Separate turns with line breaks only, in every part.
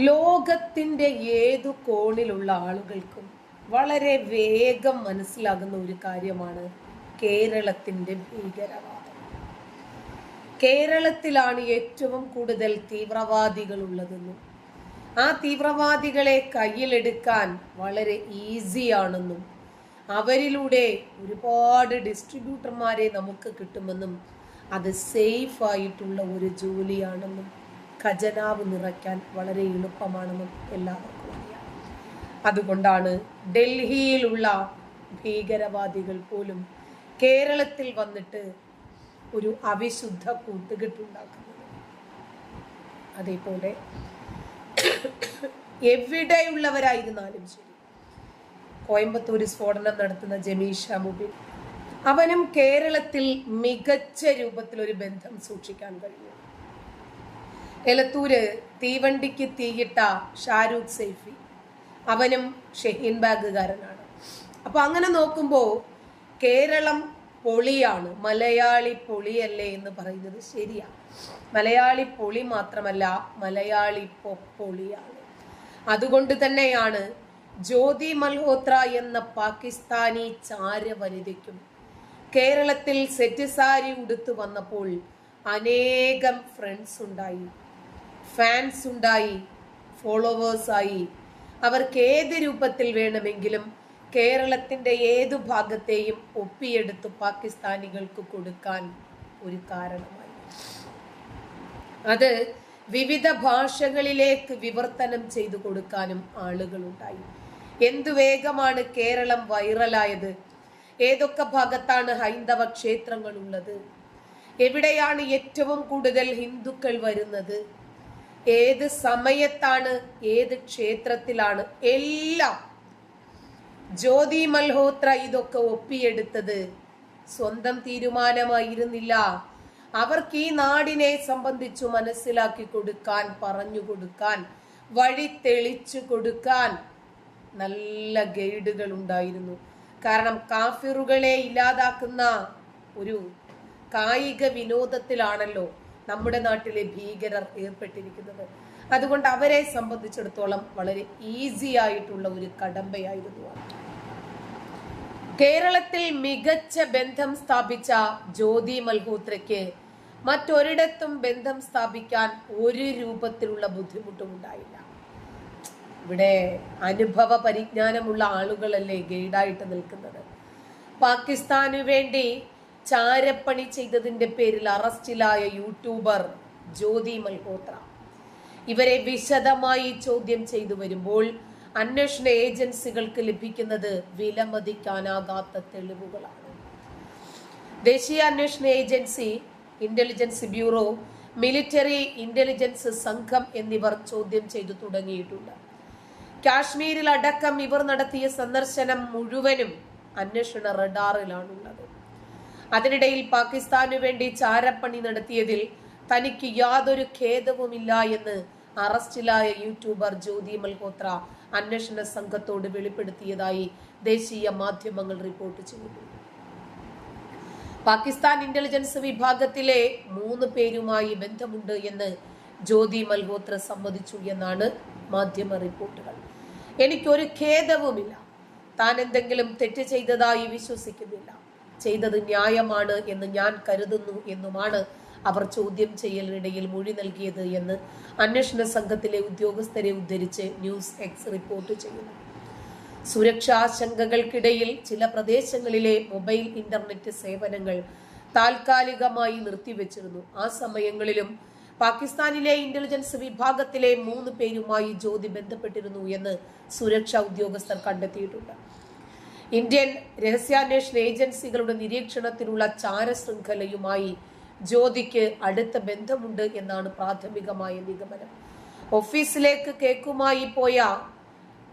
ലോകത്തിന്റെ ഏതു കോണിലുള്ള ആളുകൾക്കും വളരെ വേഗം മനസ്സിലാകുന്ന ഒരു കാര്യമാണ് കേരളത്തിന്റെ ഭീകരവാദം. കേരളത്തിലാണ് ഏറ്റവും കൂടുതൽ തീവ്രവാദികൾ ഉള്ളതെന്നും ആ തീവ്രവാദികളെ കയ്യിലെടുക്കാൻ വളരെ ഈസിയാണെന്നും അവരിലൂടെ ഒരുപാട് ഡിസ്ട്രിബ്യൂട്ടർമാരെ നമുക്ക് കിട്ടുമെന്നും അത് സേഫ് ആയിട്ടുള്ള ഒരു ജോലിയാണെന്നും ഖജനാവ് നിറയ്ക്കാൻ വളരെ എളുപ്പമാണെന്നും എല്ലാവർക്കും അറിയാം. അതുകൊണ്ടാണ് ഡൽഹിയിലുള്ള ഭീകരവാദികൾ പോലും കേരളത്തിൽ വന്നിട്ട് ഒരു അവിശുദ്ധ കൂട്ടുകെട്ടുണ്ടാക്കുന്നത്. അതേപോലെ എവിടെയുള്ളവരായിരുന്നാലും ശരി കോയമ്പത്തൂർ സ്ഫോടനം നടത്തുന്ന ജമീഷ മുബിൻ അവനും കേരളത്തിൽ മികച്ച രൂപത്തിൽ ഒരു ബന്ധം സൂക്ഷിക്കാൻ കഴിഞ്ഞു. എലത്തൂര് തീവണ്ടിക്ക് തീയിട്ട ഷാരൂഖ് സെയ്ഫി. അവനും ഷഹീൻ ബാഗുകാരനാണ്. അപ്പോൾ അങ്ങനെ നോക്കുമ്പോൾ കേരളം പൊളിയാണ്. മലയാളി പൊളിയല്ലേ എന്ന് പറയുന്നത് ശരിയാണ് മലയാളി പൊളി മാത്രമല്ല മലയാളി പൊളിയാണ്. അതുകൊണ്ട് തന്നെയാണ് ജ്യോതി മൽഹോത്ര എന്ന പാകിസ്ഥാനി ചാരവനിതയ്ക്കും കേരളത്തിൽ സെറ്റ് സാരി ഉടുത്തു വന്നപ്പോൾ അനേകം ഫ്രണ്ട്സ് ഉണ്ടായി. ഫാൻസ് ഉണ്ടായി ഫോളോവേഴ്സായി അവർക്ക് ഏത് രൂപത്തിൽ വേണമെങ്കിലും കേരളത്തിന്റെ ഏതു ഭാഗത്തെയും ഒപ്പിയെടുത്ത് പാകിസ്ഥാനികൾക്ക് കൊടുക്കാൻ ഒരു കാരണമായി. അത് വിവിധ ഭാഷകളിലേക്ക് വിവർത്തനം ചെയ്തു കൊടുക്കാനും ആളുകളുണ്ടായി. എന്തു വേഗമാണ് കേരളം വൈറലായത്? ഏതൊക്കെ ഭാഗത്താണ് ഹൈന്ദവ ക്ഷേത്രങ്ങൾ ഉള്ളത് എവിടെയാണ് ഏറ്റവും കൂടുതൽ ഹിന്ദുക്കൾ വരുന്നത്? ഏത് സമയത്താണ് ഏത് ക്ഷേത്രത്തിലാണ് എല്ലാം ജ്യോതി മൽഹോത്ര ഇതൊക്കെ ഒപ്പിയെടുത്തത്. സ്വന്തം തീരുമാനമായിരുന്നില്ല. അവർക്ക് ഈ നാടിനെ സംബന്ധിച്ചു മനസ്സിലാക്കി കൊടുക്കാൻ പറഞ്ഞു കൊടുക്കാൻ വഴി തെളിച്ചു കൊടുക്കാൻ നല്ല ഗൈഡുകൾ ഉണ്ടായിരുന്നു. കാരണം കാഫിറുകളെ ഇല്ലാതാക്കുന്ന ഒരു കായിക വിനോദത്തിലാണല്ലോ നമ്മുടെ നാട്ടിലെ ഭീകരർ ഏർപ്പെട്ടിരിക്കുന്നത്. അതുകൊണ്ട് അവരെ സംബന്ധിച്ചിടത്തോളം വളരെ ഈസി ആയിട്ടുള്ള ഒരു കടമ്പയായിരുന്നു കേരളത്തിൽ മികച്ച ബന്ധം സ്ഥാപിച്ച ജ്യോതി മൽഹോത്രയ്ക്ക് മറ്റൊരിടത്തും ബന്ധം സ്ഥാപിക്കാൻ ഒരു രൂപത്തിലുള്ള ബുദ്ധിമുട്ടും ഉണ്ടായില്ല ഇവിടെ അനുഭവ പരിജ്ഞാനമുള്ള ആളുകളല്ലേ ഗൈഡായിട്ട് നിൽക്കുന്നത്. പാകിസ്ഥാനു വേണ്ടി ചാരപ്പണി ചെയ്തതിന്റെ പേരിൽ അറസ്റ്റിലായ യൂട്യൂബർ ജ്യോതി മൽഹോത്ര. ഇവരെ വിശദമായി ചോദ്യം ചെയ്തു വരുമ്പോൾ അന്വേഷണ ഏജൻസികൾക്ക് ലഭിക്കുന്നത് വിലമതിക്കാനാകാത്ത തെളിവുകളാണ്. ദേശീയ അന്വേഷണ agency intelligence bureau military intelligence സംഘം എന്നിവർ ചോദ്യം ചെയ്തു തുടങ്ങിയിട്ടുണ്ട്. കാശ്മീരിൽ അടക്കം ഇവർ നടത്തിയ സന്ദർശനം മുഴുവനും അന്വേഷണ റഡാറിലാണുള്ളത്. അതിനിടയിൽ പാകിസ്ഥാനു വേണ്ടി ചാരപ്പണി നടത്തിയതിൽ തനിക്ക് യാതൊരു ഖേദവുമില്ല എന്ന് അറസ്റ്റിലായ യൂട്യൂബർ ജ്യോതി മൽഹോത്ര അന്വേഷണ സംഘത്തോട് വെളിപ്പെടുത്തിയതായി ദേശീയ മാധ്യമങ്ങൾ റിപ്പോർട്ട് ചെയ്തു പാകിസ്ഥാൻ ഇന്റലിജൻസ് വിഭാഗത്തിലെ മൂന്ന് പേരുമായി ബന്ധമുണ്ട് എന്ന് ജ്യോതി മൽഹോത്ര സമ്മതിച്ചു എന്നാണ് മാധ്യമ റിപ്പോർട്ടുകൾ. എനിക്കൊരു ഖേദവുമില്ല. താൻ എന്തെങ്കിലും തെറ്റ് ചെയ്തതായി വിശ്വസിക്കുന്നില്ല. ചെയ്തത് ന്യായമാണ് എന്ന് ഞാൻ കരുതുന്നു എന്നുമാണ് അവർ ചോദ്യം ചെയ്യലിനിടയിൽ മൊഴി നൽകിയത് എന്ന് അന്വേഷണ സംഘത്തിലെ ഉദ്യോഗസ്ഥരെ ഉദ്ധരിച്ച് ന്യൂസ് എക്സ് റിപ്പോർട്ട് ചെയ്യുന്നു. സുരക്ഷാശങ്കകൾക്കിടയിൽ ചില പ്രദേശങ്ങളിലെ മൊബൈൽ ഇന്റർനെറ്റ് സേവനങ്ങൾ താൽക്കാലികമായി നിർത്തിവെച്ചിരുന്നു. ആ സമയങ്ങളിലും പാകിസ്ഥാനിലെ ഇന്റലിജൻസ് വിഭാഗത്തിലെ മൂന്ന് പേരുമായി ജ്യോതി ബന്ധപ്പെട്ടിരുന്നു എന്ന് സുരക്ഷാ ഉദ്യോഗസ്ഥർ കണ്ടെത്തിയിട്ടുണ്ട്. ഇന്ത്യൻ രഹസ്യാന്വേഷണ ഏജൻസികളുടെ നിരീക്ഷണത്തിലുള്ള ചാരശൃംഖലയുമായി ജ്യോതിക്ക് അടുത്ത ബന്ധമുണ്ട് എന്നാണ് പ്രാഥമികമായ നിഗമനം. ഓഫീസിലേക്ക് കേക്കുമായി പോയ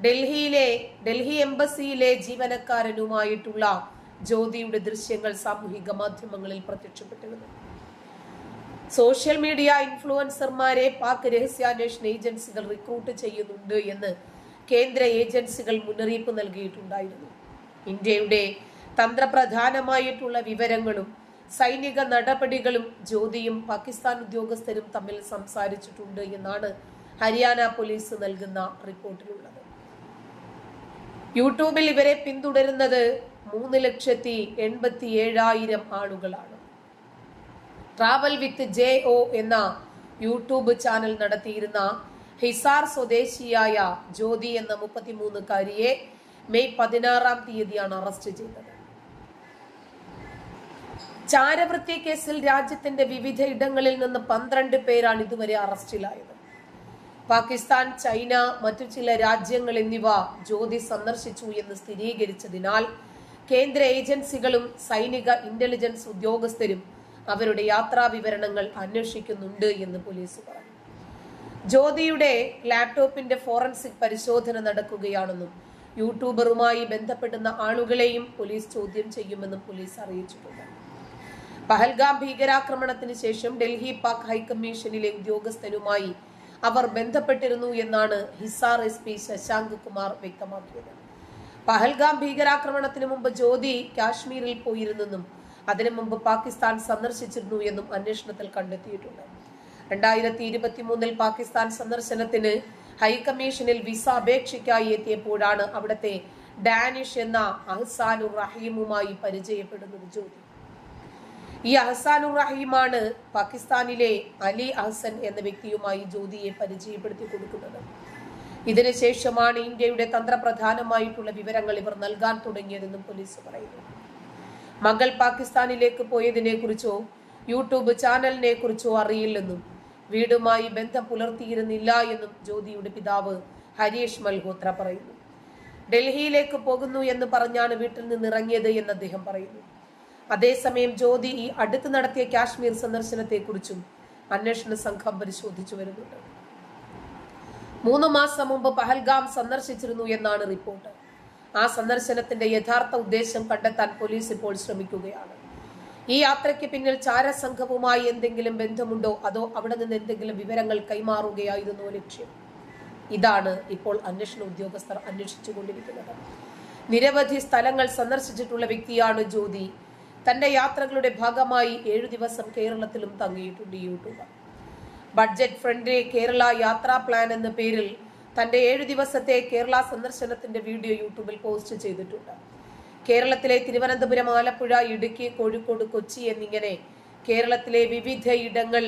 ഡൽഹിയിലെ ഡൽഹി എംബസിയിലെ ജീവനക്കാരനുമായിട്ടുള്ള ജ്യോതിയുടെ ദൃശ്യങ്ങൾ സാമൂഹിക മാധ്യമങ്ങളിൽ പ്രത്യക്ഷപ്പെട്ടിരുന്നു. സോഷ്യൽ മീഡിയ ഇൻഫ്ലുവൻസർമാരെ പാക് രഹസ്യാന്വേഷണ ഏജൻസികൾ റിക്രൂട്ട് ചെയ്യുന്നുണ്ട് എന്ന് കേന്ദ്ര ഏജൻസികൾ മുന്നറിയിപ്പ് നൽകിയിട്ടുണ്ടായിരുന്നു. ഇന്ത്യയുടെ തന്ത്രപ്രധാനമായിട്ടുള്ള വിവരങ്ങളും സൈനിക നടപടികളും ജ്യോതിയും പാകിസ്ഥാൻ ഉദ്യോഗസ്ഥരും തമ്മിൽ സംസാരിച്ചിട്ടുണ്ട് എന്നാണ് ഹരിയാന പോലീസ് നൽകുന്ന റിപ്പോർട്ടിലുള്ളത്. യൂട്യൂബിൽ ഇവരെ പിന്തുടരുന്നത് മൂന്ന് ലക്ഷത്തി എൺപത്തി ഏഴായിരം ആളുകളാണ്. ട്രാവൽ വിത്ത് ജെ ഒ എന്ന യൂട്യൂബ് ചാനൽ നടത്തിയിരുന്ന ഹിസാർ സ്വദേശിയായ ജ്യോതി എന്ന മുപ്പത്തിമൂന്നുകാരിയെ മെയ് പതിനാറാം തീയതിയാണ് അറസ്റ്റ് ചെയ്തത്. ചാരവൃത്തി കേസിൽ രാജ്യത്തിന്റെ വിവിധ ഇടങ്ങളിൽ നിന്ന് പന്ത്രണ്ട് പേരാണ് ഇതുവരെ അറസ്റ്റിലായത്. പാകിസ്ഥാൻ ചൈന മറ്റു ചില രാജ്യങ്ങൾ എന്നിവ ജ്യോതി സന്ദർശിച്ചു എന്ന് സ്ഥിരീകരിച്ചതിനാൽ കേന്ദ്ര ഏജൻസികളും സൈനിക ഇന്റലിജൻസ് ഉദ്യോഗസ്ഥരും അവരുടെ യാത്രാ വിവരണങ്ങൾ അന്വേഷിക്കുന്നുണ്ട് എന്ന് പോലീസ് പറഞ്ഞു. ജ്യോതിയുടെ ലാപ്ടോപ്പിന്റെ ഫോറൻസിക് പരിശോധന നടക്കുകയാണെന്നും യൂട്യൂബറുമായി ബന്ധപ്പെടുന്ന ആളുകളെയും പോലീസ് ചോദ്യം ചെയ്യുമെന്നും പോലീസ് അറിയിച്ചിട്ടുണ്ട്. പഹൽഗാം ഭീകരാക്രമണത്തിന് ശേഷം ഡൽഹി പാക് ഹൈക്കമ്മീഷനിലെ ഉദ്യോഗസ്ഥനുമായി അവർ ബന്ധപ്പെട്ടിരുന്നു എന്നാണ് ഹിസാർ എസ് പി ശശാങ്ക് കുമാർ വ്യക്തമാക്കിയത്. പഹൽഗാം ഭീകരാക്രമണത്തിന് മുമ്പ് ജ്യോതി കാശ്മീരിൽ പോയിരുന്നെന്നും അതിനു മുമ്പ് പാകിസ്ഥാൻ സന്ദർശിച്ചിരുന്നു എന്നും അന്വേഷണത്തിൽ കണ്ടെത്തിയിട്ടുണ്ട്. രണ്ടായിരത്തി ഇരുപത്തി മൂന്നിൽ പാകിസ്ഥാൻ സന്ദർശനത്തിന് ഹൈക്കമ്മീഷനിൽ വിസ അപേക്ഷയ്ക്കായി എത്തിയപ്പോഴാണ് അവിടുത്തെ ഡാനിഷ് എന്ന അഹ്സാനുർ റഹീമുമായി പരിചയപ്പെടുന്നത് ജ്യോതി ഈ അഹസാനുർ റഹീമാണ് പാകിസ്ഥാനിലെ അലി അഹ്സൻ എന്ന വ്യക്തിയുമായി ജ്യോതിയെ പരിചയപ്പെടുത്തി കൊടുക്കുന്നത്. ഇതിനുശേഷമാണ് ഇന്ത്യയുടെ തന്ത്രപ്രധാനമായിട്ടുള്ള വിവരങ്ങൾ ഇവർ നൽകാൻ തുടങ്ങിയതെന്നും പോലീസ് പറയുന്നു. മകൾ പാകിസ്ഥാനിലേക്ക് പോയതിനെ കുറിച്ചോ യൂട്യൂബ് ചാനലിനെ കുറിച്ചോ അറിയില്ലെന്നും വീടുമായി ബന്ധം പുലർത്തിയിരുന്നില്ല എന്നും ജ്യോതിയുടെ പിതാവ് ഹരീഷ് മൽഹോത്ര പറയുന്നു. ഡൽഹിയിലേക്ക് പോകുന്നു എന്ന് പറഞ്ഞാണ് വീട്ടിൽ നിന്ന് ഇറങ്ങിയത് എന്ന് അദ്ദേഹം പറയുന്നു. അതേസമയം ജ്യോതി ഈ അടുത്ത് നടത്തിയ കാശ്മീർ സന്ദർശനത്തെക്കുറിച്ചും അന്വേഷണ സംഘം പരിശോധിച്ചു വരുന്നുണ്ട്. മൂന്ന് മാസം മുമ്പ് പഹൽഗാം സന്ദർശിച്ചിരുന്നു എന്നാണ് റിപ്പോർട്ട്. ആ സന്ദർശനത്തിന്റെ യഥാർത്ഥ ഉദ്ദേശം കണ്ടെത്താൻ പോലീസ് ഇപ്പോൾ ശ്രമിക്കുകയാണ്. ഈ യാത്രയ്ക്ക് പിന്നിൽ ചാരസംഘവുമായി എന്തെങ്കിലും ബന്ധമുണ്ടോ? അതോ അവിടെ നിന്ന് എന്തെങ്കിലും വിവരങ്ങൾ കൈമാറുകയായിരുന്നോ ലക്ഷ്യം? ഇതാണ് ഇപ്പോൾ അന്വേഷണ ഉദ്യോഗസ്ഥർ അന്വേഷിച്ചുകൊണ്ടിരിക്കുന്നത്. നിരവധി സ്ഥലങ്ങൾ സന്ദർശിച്ചിട്ടുള്ള വ്യക്തിയാണ് ജ്യോതി. തന്റെ യാത്രകളുടെ ഭാഗമായി ഏഴു ദിവസം കേരളത്തിലും തങ്ങിയിട്ടുണ്ട് യൂട്യൂബർ. ബഡ്ജറ്റ് ഫ്രണ്ട്ലി കേരള യാത്രാ പ്ലാൻ എന്ന പേരിൽ തന്റെ ഏഴു ദിവസത്തെ കേരള സന്ദർശനത്തിന്റെ വീഡിയോ യൂട്യൂബിൽ പോസ്റ്റ് ചെയ്തിട്ടുണ്ട്. കേരളത്തിലെ തിരുവനന്തപുരം ആലപ്പുഴ ഇടുക്കി കോഴിക്കോട് കൊച്ചി എന്നിങ്ങനെ കേരളത്തിലെ വിവിധ ഇടങ്ങൾ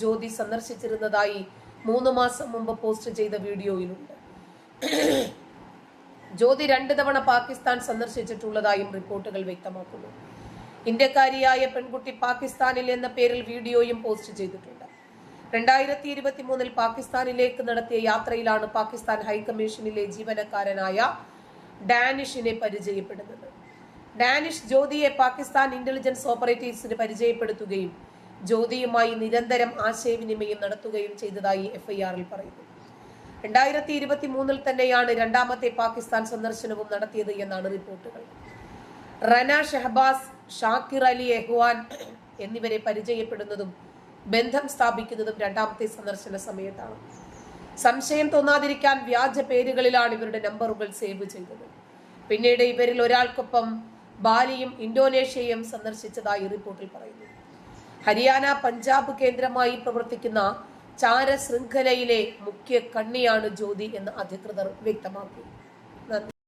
ജ്യോതി സന്ദർശിച്ചിരുന്നതായി മൂന്ന് മാസം മുമ്പ് പോസ്റ്റ് ചെയ്ത വീഡിയോയിലുണ്ട്. ജ്യോതി രണ്ട് തവണ പാകിസ്ഥാൻ സന്ദർശിച്ചിട്ടുള്ളതായും റിപ്പോർട്ടുകൾ വ്യക്തമാക്കുന്നു. ഇന്ത്യക്കാരിയായ പെൺകുട്ടി പാകിസ്ഥാനിൽ എന്ന പേരിൽ വീഡിയോയും പോസ്റ്റ് ചെയ്തിട്ടുണ്ട്. രണ്ടായിരത്തി ഇരുപത്തി മൂന്നിൽ പാകിസ്ഥാനിലേക്ക് നടത്തിയ യാത്രയിലാണ് പാകിസ്ഥാൻ ഹൈക്കമ്മീഷനിലെ ജീവനക്കാരനായ ഡാനിഷിനെ പരിചയപ്പെടുന്നത്. ഡാനിഷ് ജ്യോതിയെ പാകിസ്ഥാൻ ഇന്റലിജൻസ് ഓപ്പറേറ്റീവ്സിന് പരിചയപ്പെടുത്തുകയും ജ്യോതിയുമായി നിരന്തരം ആശയവിനിമയം നടത്തുകയും ചെയ്തതായി എഫ്ഐആറിൽ പറയുന്നു രണ്ടായിരത്തി ഇരുപത്തി മൂന്നിൽ തന്നെയാണ് രണ്ടാമത്തെ പാകിസ്ഥാൻ സന്ദർശനവും നടത്തിയത് എന്നാണ് റിപ്പോർട്ടുകൾ. റന ഷഹബാസ് ഷാക്കിർ അലി എഹ്വാൻ എന്നിവരെ പരിചയപ്പെടുന്നതും ബന്ധം സ്ഥാപിക്കുന്നതും രണ്ടാമത്തെ സന്ദർശന സമയത്താണ്. സംശയം തോന്നാതിരിക്കാൻ വ്യാജ പേരുകളിലാണ് ഇവരുടെ നമ്പറുകൾ സേവ് ചെയ്തത്. പിന്നീട് ഇവരിൽ ഒരാൾക്കൊപ്പം ബാലിയും ഇന്തോനേഷ്യയും സന്ദർശിച്ചതായി റിപ്പോർട്ടിൽ പറയുന്നു. ഹരിയാന പഞ്ചാബ് കേന്ദ്രമായി പ്രവർത്തിക്കുന്ന ചാര ശൃംഖലയിലെ മുഖ്യ കണ്ണിയാണ് ജ്യോതി എന്ന് അധികൃതർ വ്യക്തമാക്കി.